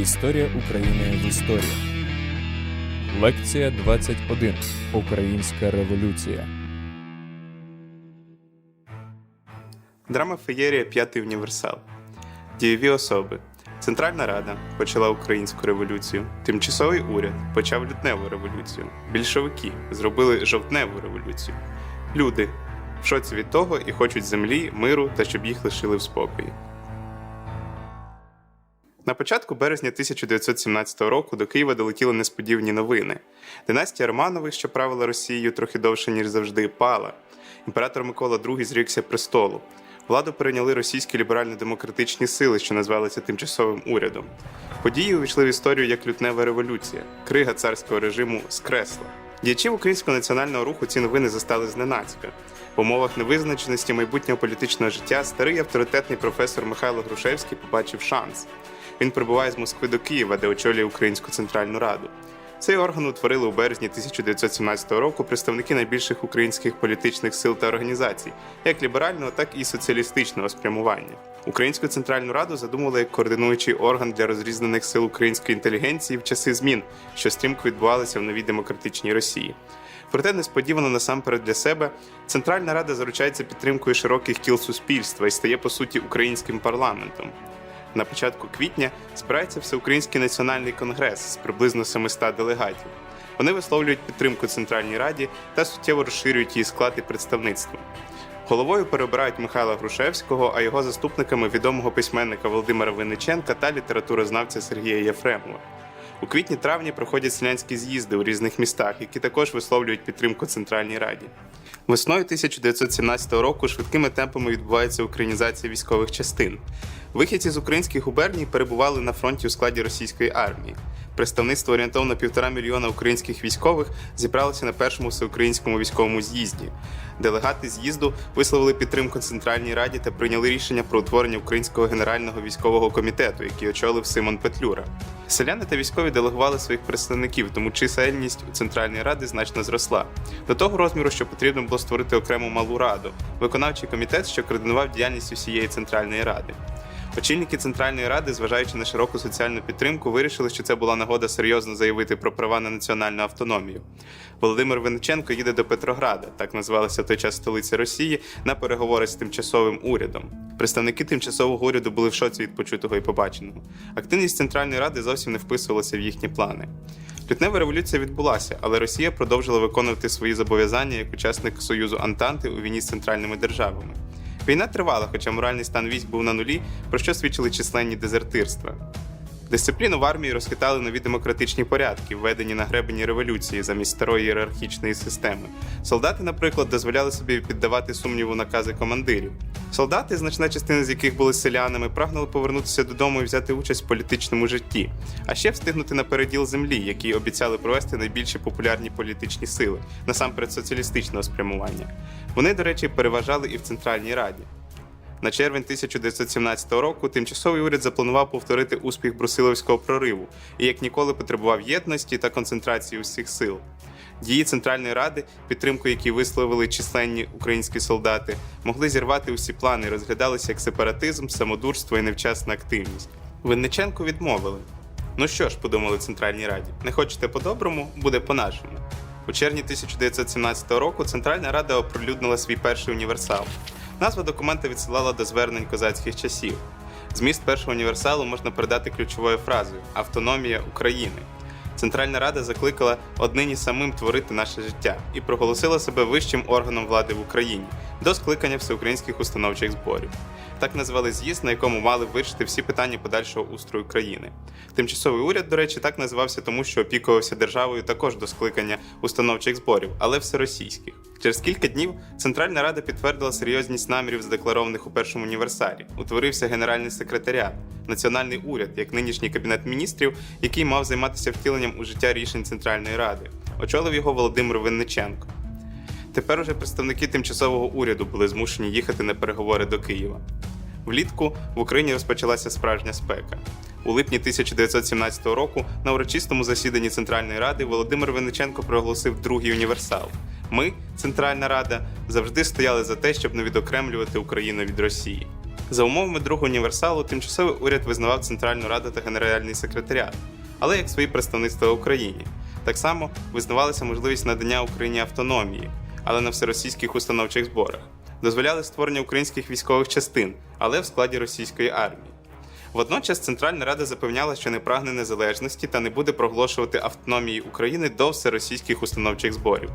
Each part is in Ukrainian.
Історія України в історії. Лекція 21. Українська революція. Драма Феєрія П'ятий універсал. Дієві особи. Центральна Рада почала українську революцію. Тимчасовий уряд почав лютневу революцію. Більшовики зробили жовтневу революцію. Люди в шоці від того і хочуть землі, миру та щоб їх лишили в спокої. На початку березня 1917 року до Києва долетіли несподівані новини. Династія Романових, що правила Росією трохи довше, ніж завжди, пала. Імператор Микола II зрікся престолу. Владу перейняли російські ліберально-демократичні сили, що назвалися тимчасовим урядом. Події увійшли в історію як лютнева революція. Крига царського режиму скресла. Діячів українського національного руху ці новини застали зненацька. В умовах невизначеності майбутнього політичного життя старий авторитетний професор Михайло Грушевський побачив шанс. Він прибуває з Москви до Києва, де очолює Українську Центральну Раду. Цей орган утворили у березні 1917 року представники найбільших українських політичних сил та організацій, як ліберального, так і соціалістичного спрямування. Українську центральну раду задумували як координуючий орган для розрізнених сил української інтелігенції в часи змін, що стрімко відбувалися в новій демократичній Росії. Проте несподівано насамперед для себе Центральна Рада заручається підтримкою широких кіл суспільства і стає по суті українським парламентом. На початку квітня збирається Всеукраїнський національний конгрес з приблизно 700 делегатів. Вони висловлюють підтримку Центральній Раді та суттєво розширюють її склад і представництво. Головою перебирають Михайла Грушевського, а його заступниками відомого письменника Володимира Винниченка та літературознавця Сергія Єфремова. У квітні-травні проходять селянські з'їзди у різних містах, які також висловлюють підтримку Центральній Раді. Весною 1917 року швидкими темпами відбувається українізація військових частин. Вихідці з українських губерній перебували на фронті у складі російської армії. Представництво орієнтовно півтора мільйона українських військових зібралося на першому всеукраїнському військовому з'їзді. Делегати з'їзду висловили підтримку Центральній Раді та прийняли рішення про утворення Українського генерального військового комітету, який очолив Симон Петлюра. Селяни та військові делегували своїх представників, тому чисельність у Центральній Ради значно зросла. До того розміру, що потрібно було створити окрему малу раду, виконавчий комітет, що координував діяльність усієї Центральної Ради. Очільники Центральної Ради, зважаючи на широку соціальну підтримку, вирішили, що це була нагода серйозно заявити про права на національну автономію. Володимир Винниченко їде до Петрограда, так називалася в той час столиця Росії, на переговори з тимчасовим урядом. Представники тимчасового уряду були в шоці від почутого і побаченого. Активність Центральної Ради зовсім не вписувалася в їхні плани. Лютнева революція відбулася, але Росія продовжила виконувати свої зобов'язання як учасник Союзу Антанти у війні з центральними державами. Війна тривала, хоча моральний стан військ був на нулі, про що свідчили численні дезертирства. Дисципліну в армії розхитали нові демократичні порядки, введені на гребені революції замість старої ієрархічної системи. Солдати, наприклад, дозволяли собі піддавати сумніву накази командирів. Солдати, значна частина з яких були селянами, прагнули повернутися додому і взяти участь в політичному житті, а ще встигнути на переділ землі, який обіцяли провести найбільші популярні політичні сили, насамперед соціалістичного спрямування. Вони, до речі, переважали і в Центральній Раді. На червень 1917 року тимчасовий уряд запланував повторити успіх Брусиловського прориву і як ніколи потребував єдності та концентрації усіх сил. Дії Центральної Ради, підтримку які висловили численні українські солдати, могли зірвати усі плани, і розглядалися як сепаратизм, самодурство і невчасна активність. Винниченку відмовили. Ну що ж, подумали в Центральній Раді, не хочете по-доброму, буде по-нашому. У червні 1917 року Центральна Рада оприлюднила свій перший універсал. Назва документа відсилала до звернень козацьких часів. Зміст першого універсалу можна передати ключовою фразою Автономія України. Центральна Рада закликала однині самим творити наше життя і проголосила себе вищим органом влади в Україні до скликання всеукраїнських установчих зборів. Так назвали з'їзд, на якому мали вирішити всі питання подальшого устрою країни. Тимчасовий уряд, до речі, так називався тому, що опікувався державою також до скликання установчих зборів, але всеросійських. Через кілька днів Центральна Рада підтвердила серйозність намірів, задекларованих у першому універсалі. Утворився генеральний секретаріат, національний уряд, як нинішній кабінет міністрів, який мав займатися втіленням у життя рішень Центральної Ради. Очолив його Володимир Винниченко. Тепер уже представники тимчасового уряду були змушені їхати на переговори до Києва. Влітку в Україні розпочалася справжня спека. У липні 1917 року на урочистому засіданні Центральної Ради Володимир Винниченко проголосив другий універсал. Ми, Центральна Рада, завжди стояли за те, щоб не відокремлювати Україну від Росії. За умовами другого універсалу, тимчасовий уряд визнавав Центральну Раду та Генеральний секретаріат, але як свої представництва в Україні. Так само визнавалася можливість надання Україні автономії, але на всеросійських установчих зборах. Дозволяли створення українських військових частин, але в складі російської армії. Водночас Центральна Рада запевняла, що не прагне незалежності та не буде проголошувати автономії України до всеросійських установчих зборів.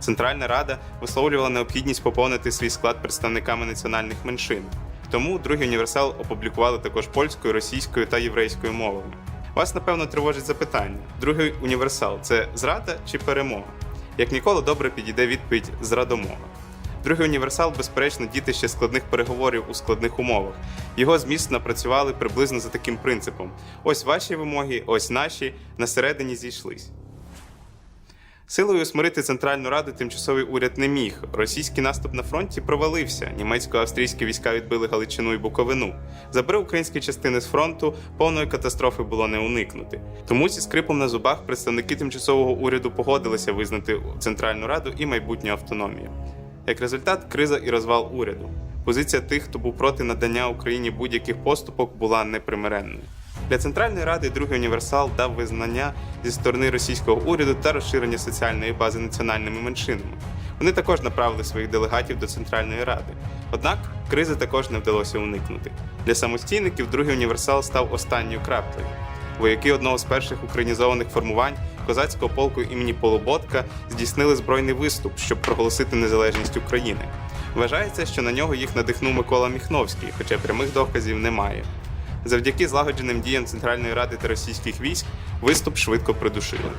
Центральна Рада висловлювала необхідність поповнити свій склад представниками національних меншин. Тому другий універсал опублікували також польською, російською та єврейською мовами. Вас напевно тривожить запитання: другий універсал це зрада чи перемога? Як ніколи добре підійде відповідь зрадомова. Другий універсал, безперечно, дітище складних переговорів у складних умовах. Його зміст напрацювали приблизно за таким принципом: ось ваші вимоги, ось наші, на середині зійшлись. Силою усмирити Центральну Раду тимчасовий уряд не міг. Російський наступ на фронті провалився. Німецько-австрійські війська відбили Галичину і Буковину. Забри українські частини з фронту, повної катастрофи було не уникнути. Тому зі скрипом на зубах представники тимчасового уряду погодилися визнати Центральну Раду і майбутню автономію. Як результат, криза і розвал уряду. Позиція тих, хто був проти надання Україні будь-яких поступок, була непримиренною. Для Центральної Ради другий універсал дав визнання зі сторони російського уряду та розширення соціальної бази національними меншинами. Вони також направили своїх делегатів до Центральної Ради. Однак кризи також не вдалося уникнути. Для самостійників другий універсал став останньою краплею. Вояки одного з перших українізованих формувань козацького полку імені Полуботка здійснили збройний виступ, щоб проголосити незалежність України. Вважається, що на нього їх надихнув Микола Міхновський, хоча прямих доказів немає. Завдяки злагодженим діям Центральної Ради та російських військ виступ швидко придушили.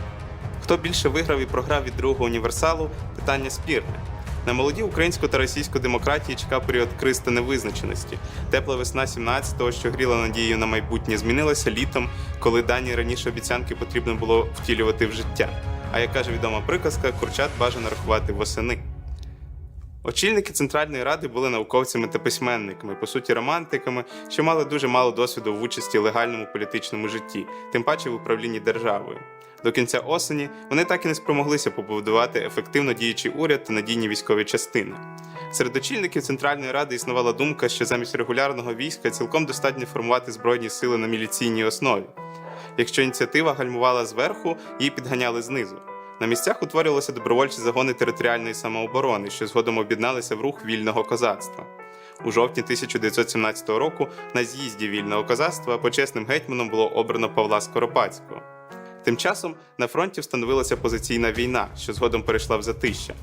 Хто більше виграв і програв від другого універсалу питання спірне. На молоді українську та російську демократії чекав період криз та невизначеності. Тепла весна 17-го, що гріла надію на майбутнє, змінилася літом, коли дані раніше обіцянки потрібно було втілювати в життя. А як каже відома приказка, курчат бажано рахувати восени. Очільники Центральної Ради були науковцями та письменниками, по суті, романтиками, що мали дуже мало досвіду в участі в легальному політичному житті, тим паче в управлінні державою. До кінця осені вони так і не спромоглися побудувати ефективно діючий уряд та надійні військові частини. Серед очільників Центральної Ради існувала думка, що замість регулярного війська цілком достатньо формувати збройні сили на міліційній основі. Якщо ініціатива гальмувала зверху, її підганяли знизу. На місцях утворювалися добровольчі загони територіальної самооборони, що згодом об'єдналися в рух вільного козацтва. У жовтні 1917 року на з'їзді вільного козацтва почесним гетьманом було обрано Павла Скоропадського. Тим часом на фронті встановилася позиційна війна, що згодом перейшла в затища.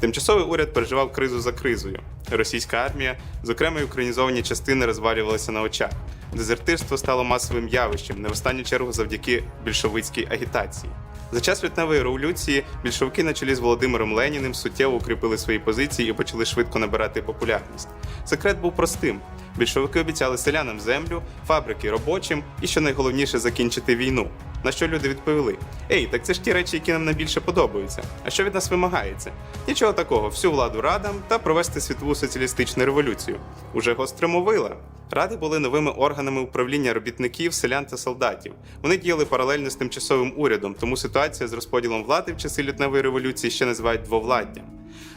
Тимчасовий уряд переживав кризу за кризою. Російська армія, зокрема й українізовані частини, розвалювалися на очах. Дезертирство стало масовим явищем, не в останню чергу завдяки більшовицькій агітації. За час лютневої революції більшовики на чолі з Володимиром Леніним суттєво укріпили свої позиції і почали швидко набирати популярність. Секрет був простим: більшовики обіцяли селянам землю, фабрики робочим і, що найголовніше, закінчити війну. На що люди відповіли: Ей, так це ж ті речі, які нам найбільше подобаються. А що від нас вимагається? Нічого такого, всю владу радам та провести світову соціалістичну революцію. Уже гостримовила. Ради були новими органами управління робітників, селян та солдатів. Вони діяли паралельно з тимчасовим урядом, тому ситуація з розподілом влади в часи лютневої революції ще називають двовладдям.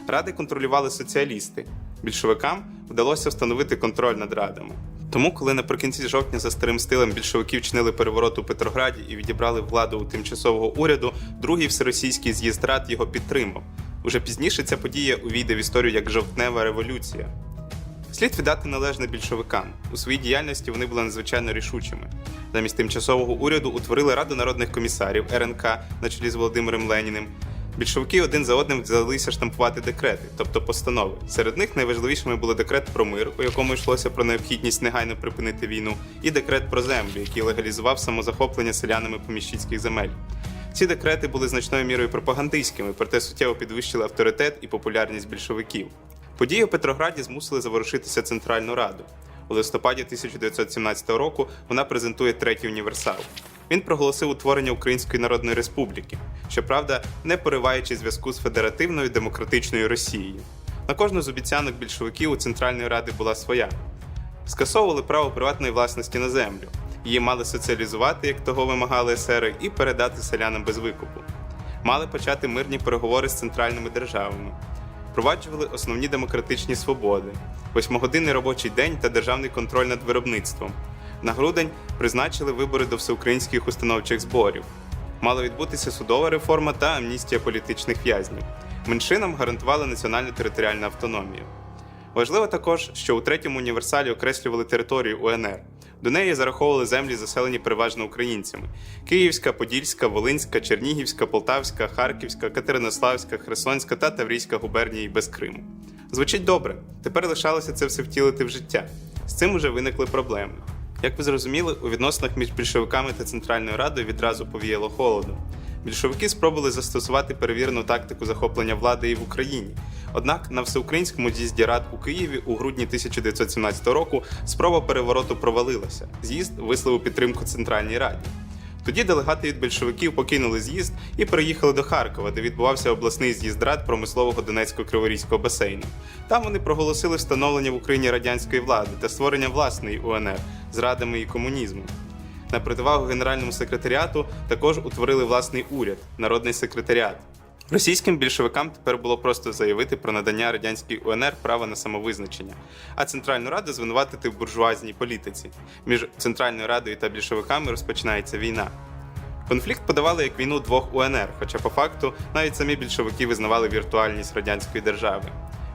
Ради контролювали соціалісти. Більшовикам вдалося встановити контроль над радами. Тому, коли наприкінці жовтня за старим стилем більшовики вчинили переворот у Петрограді і відібрали владу у тимчасового уряду, другий всеросійський з'їзд рад його підтримав. Уже пізніше ця подія увійде в історію як жовтнева революція. Слід віддати належне більшовикам. У своїй діяльності вони були надзвичайно рішучими. Замість тимчасового уряду утворили Раду народних комісарів РНК на чолі з Володимиром Леніним. Більшовики один за одним взялися штампувати декрети, тобто постанови. Серед них найважливішими були декрет про мир, у якому йшлося про необхідність негайно припинити війну, і декрет про землю, який легалізував самозахоплення селянами поміщицьких земель. Ці декрети були значною мірою пропагандистськими, проте суттєво підвищили авторитет і популярність більшовиків. Події у Петрограді змусили заворушитися Центральну Раду. У листопаді 1917 року вона презентує третій універсал. Він проголосив утворення Української Народної Республіки, щоправда, не пориваючи зв'язку з федеративною демократичною Росією. На кожну з обіцянок більшовиків у Центральної Ради була своя. Скасовували право приватної власності на землю. Її мали соціалізувати, як того вимагали есери, і передати селянам без викупу. Мали почати мирні переговори з центральними державами. впроваджували основні демократичні свободи, восьмогодинний робочий день та державний контроль над виробництвом. На грудень призначили вибори до всеукраїнських установчих зборів. Мала відбутися судова реформа та амністія політичних в'язнів. Меншинам гарантували національну територіальну автономію. Важливо також, що у третьому універсалі окреслювали територію УНР. До неї зараховували землі, заселені переважно українцями: Київська, Подільська, Волинська, Чернігівська, Полтавська, Харківська, Катеринославська, Херсонська та Таврійська губернії без Криму. Звучить добре. Тепер лишалося це все втілити в життя. З цим уже виникли проблеми. Як ви зрозуміли, у відносинах між більшовиками та Центральною Радою відразу повіяло холодом. Більшовики спробували застосувати перевірену тактику захоплення влади і в Україні. Однак на всеукраїнському з'їзді рад у Києві у грудні 1917 року спроба перевороту провалилася. З'їзд висловив підтримку Центральній Раді. Тоді делегати від більшовиків покинули з'їзд і переїхали до Харкова, де відбувався обласний з'їзд рад промислового Донецького Криворізького басейну. Там вони проголосили встановлення в Україні радянської влади та створення власної УНР з радами і комунізмом. На противагу генеральному секретаріату також утворили власний уряд народний секретаріат. Російським більшовикам тепер було просто заявити про надання радянській УНР права на самовизначення, а Центральну Раду звинуватити в буржуазній політиці. Між Центральною Радою та більшовиками розпочинається війна. Конфлікт подавали як війну двох УНР, хоча по факту навіть самі більшовики визнавали віртуальність радянської держави.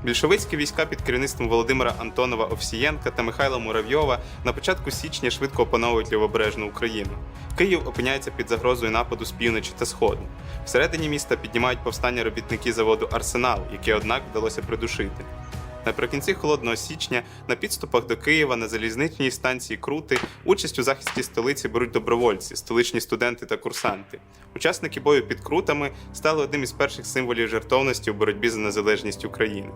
Більшовицькі війська під керівництвом Володимира Антонова Овсієнка та Михайла Муравйова на початку січня швидко опановують лівобережну Україну. Київ опиняється під загрозою нападу з півночі та сходу. Всередині міста піднімають повстання робітники заводу Арсенал, яке однак вдалося придушити. Наприкінці холодного січня на підступах до Києва на залізничній станції Крути участь у захисті столиці беруть добровольці, столичні студенти та курсанти. Учасники бою під Крутами стали одним із перших символів жертовності у боротьбі за незалежність України.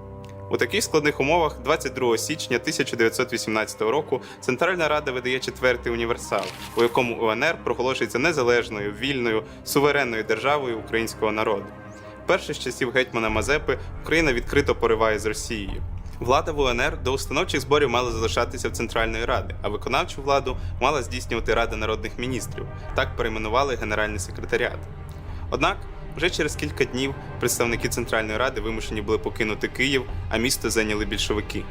У таких складних умовах 22 січня 1918 року Центральна Рада видає четвертий універсал, у якому УНР проголошується незалежною, вільною, суверенною державою українського народу. Перше з часів гетьмана Мазепи Україна відкрито пориває з Росією. Влада в УНР до установчих зборів мала залишатися в Центральної Ради, а виконавчу владу мала здійснювати Рада народних міністрів. Так перейменували Генеральний секретаріат. Однак вже через кілька днів представники Центральної Ради вимушені були покинути Київ, а місто зайняли більшовики.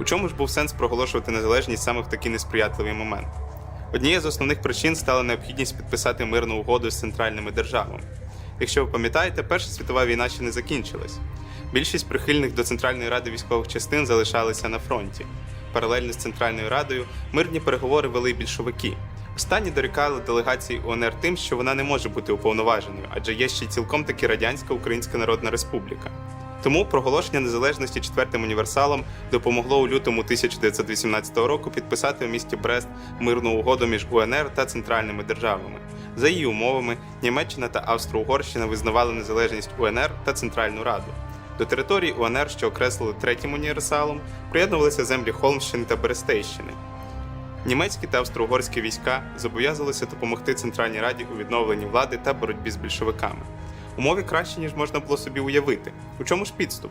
У чому ж був сенс проголошувати незалежність саме в такий несприятливий момент? Однією з основних причин стала необхідність підписати мирну угоду з центральними державами. Якщо ви пам'ятаєте, Перша світова війна ще не закінчилась. Більшість прихильних до Центральної ради військових частин залишалися на фронті. Паралельно з Центральною Радою мирні переговори вели більшовики. Останні дорікали делегації УНР тим, що вона не може бути уповноваженою, адже є ще цілком таки Радянська Українська Народна Республіка. Тому проголошення незалежності четвертим універсалом допомогло у лютому 1918 року підписати у місті Брест мирну угоду між УНР та центральними державами. За її умовами, Німеччина та Австро-Угорщина визнавали незалежність УНР та Центральну Раду. До території УНР, що окреслили третім універсалом, приєднувалися землі Холмщини та Берестейщини. Німецькі та австро-угорські війська зобов'язалися допомогти Центральній Раді у відновленні влади та боротьбі з більшовиками. Умови кращі, ніж можна було собі уявити. У чому ж підступ?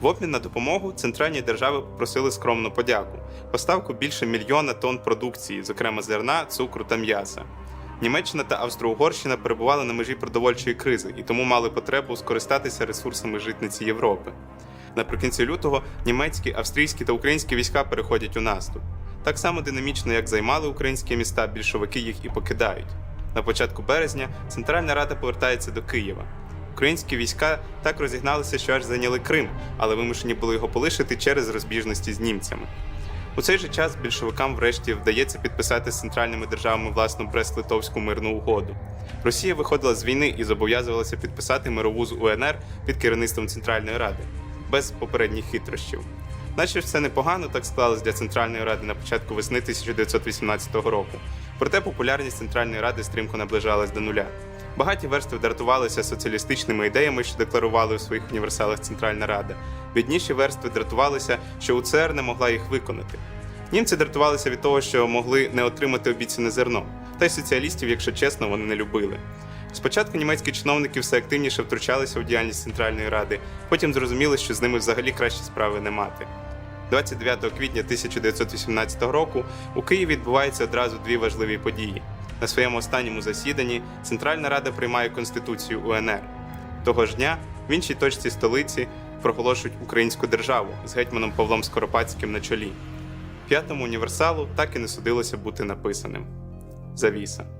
В обмін на допомогу центральні держави попросили скромну подяку поставку більше мільйона тонн продукції, зокрема зерна, цукру та м'яса. Німеччина та Австро-Угорщина перебували на межі продовольчої кризи і тому мали потребу скористатися ресурсами житниці Європи. Наприкінці лютого німецькі, австрійські та українські війська переходять у наступ. Так само динамічно, як займали українські міста, більшовики їх і покидають. На початку березня Центральна Рада повертається до Києва. Українські війська так розігналися, що аж зайняли Крим, але вимушені були його полишити через розбіжності з німцями. У цей же час більшовикам врешті вдається підписати з центральними державами власну Брест-Литовську мирну угоду. Росія виходила з війни і зобов'язувалася підписати мирову з УНР під керівництвом Центральної Ради без попередніх хитрощів. Наче все непогано так склалось для Центральної Ради на початку весни 1918 року. Проте популярність Центральної Ради стрімко наближалась до нуля. Багаті верстви дратувалися соціалістичними ідеями, що декларували у своїх універсалах Центральна Рада. Бідніші верстви дратувалися, що УЦР не могла їх виконати. Німці дратувалися від того, що могли не отримати обіцяне зерно. Та й соціалістів, якщо чесно, вони не любили. Спочатку німецькі чиновники все активніше втручалися у діяльність Центральної Ради, потім зрозуміли, що з ними взагалі краще справи не мати. 29 квітня 1918 року у Києві відбуваються одразу дві важливі події. На своєму останньому засіданні Центральна Рада приймає Конституцію УНР. Того ж дня в іншій точці столиці проголошують українську державу з гетьманом Павлом Скоропадським на чолі. П'ятому універсалу так і не судилося бути написаним. Завіса.